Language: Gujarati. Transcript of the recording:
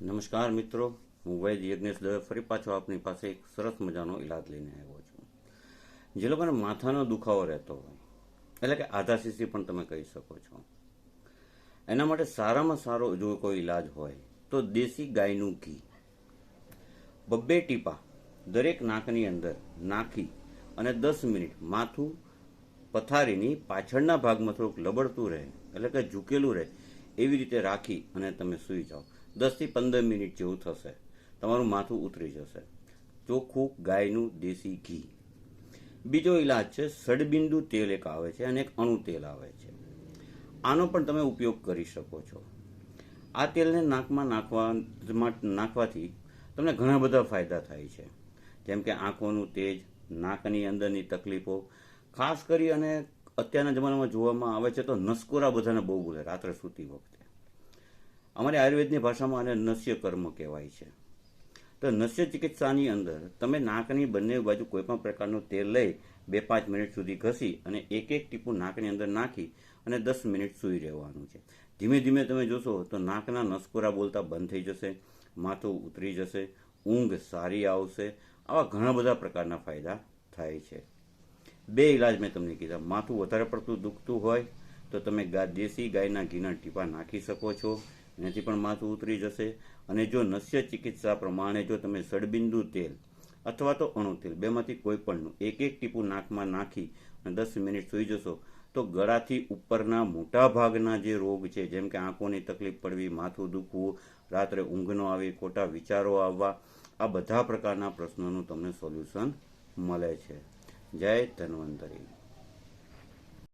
નમસ્કાર મિત્રો, હું વૈદ યજ્ઞેશ દવે ફરી પાછો આપની પાસે એક સરસ મજાનો ઈલાજ લઈને આવ્યો છું. જે લોકોને માથાનો દુખાવો રહેતો હોય, એટલે કે આધા સીસી પણ તમે કહી શકો છો. એના માટે સારામાં સારો જો કોઈ ઈલાજ હોય, તો દેશી ગાયનું ઘી. બબ્બે ટીપા દરેક નાકની અંદર નાખી અને દસ મિનિટ માથું પથારીની પાછળના ભાગમાં થોડુંક લબડતું રહે, એટલે કે ઝૂકેલું રહે, એવી રીતે રાખી અને તમે સૂઈ જાઓ. દસથી પંદર મિનિટ જેવું થશે. તમારું માથું ઉતરી જશે. ચોખ્ખું ગાયનું દેશી ઘી. બીજો ઈલાજ છે, સડબિંદુ તેલ એક આવે છે અને એક અણુ તેલ આવે છે. આનો પણ તમે ઉપયોગ કરી શકો છો. આ તેલને નાકમાં નાખવા નાખવાથી તમને ઘણા બધા ફાયદા થાય છે. જેમ કે આંખોનું તેજ, નાકની અંદરની તકલીફો, ખાસ કરી અને અત્યારના જમાનામાં જોવામાં આવે છે તો નસકોરા બધાને બહુ બોલે, રાત્રે સૂતી વખતે. અમારી આયુર્વેદની ભાષામાં આને નસ્ય કર્મ કહેવાય છે. તો નસ્ય ચિકિત્સાની અંદર તમે નાકની બંને બાજુ કોઈપણ પ્રકારનું તેલ લઈ બે પાંચ મિનિટ સુધી ઘસી અને એક એક ટીપું નાકની અંદર નાખી અને દસ મિનિટ સૂઈ રહેવાનું છે. ધીમે ધીમે તમે જોશો તો નાકના નસકોરા બોલતા બંધ થઈ જશે, માથું ઉતરી જશે, ઊંઘ સારી આવશે, આવા ઘણા બધા પ્રકારના ફાયદા થાય છે. બે ઇલાજ મેં તમને કીધા. માથું વધારે પડતું દુખતું હોય તો તમે ગા, દેશી ગાયના ઘીના ટીપા નાખી શકો છો. એનાથી પણ માથું ઉતરી જશે. અને જો નસ્ય ચિકિત્સા પ્રમાણે જો તમે સડબિંદુ તેલ અથવા તો અણુ તેલ, બેમાંથી કોઈ પણનું એક એક ટીપું નાકમાં નાખી અને દસ મિનિટ સૂઈ જશો, તો ગળાથી ઉપરના મોટા ભાગના જે રોગ છે, જેમ કે આંખોની તકલીફ પડવી, માથું દુખવું, રાત્રે ઊંઘ ન આવી, ખોટા વિચારો આવવા, આ બધા પ્રકારના પ્રશ્નોનું તમને સોલ્યુશન મળે છે. જય ધન્વંતરી.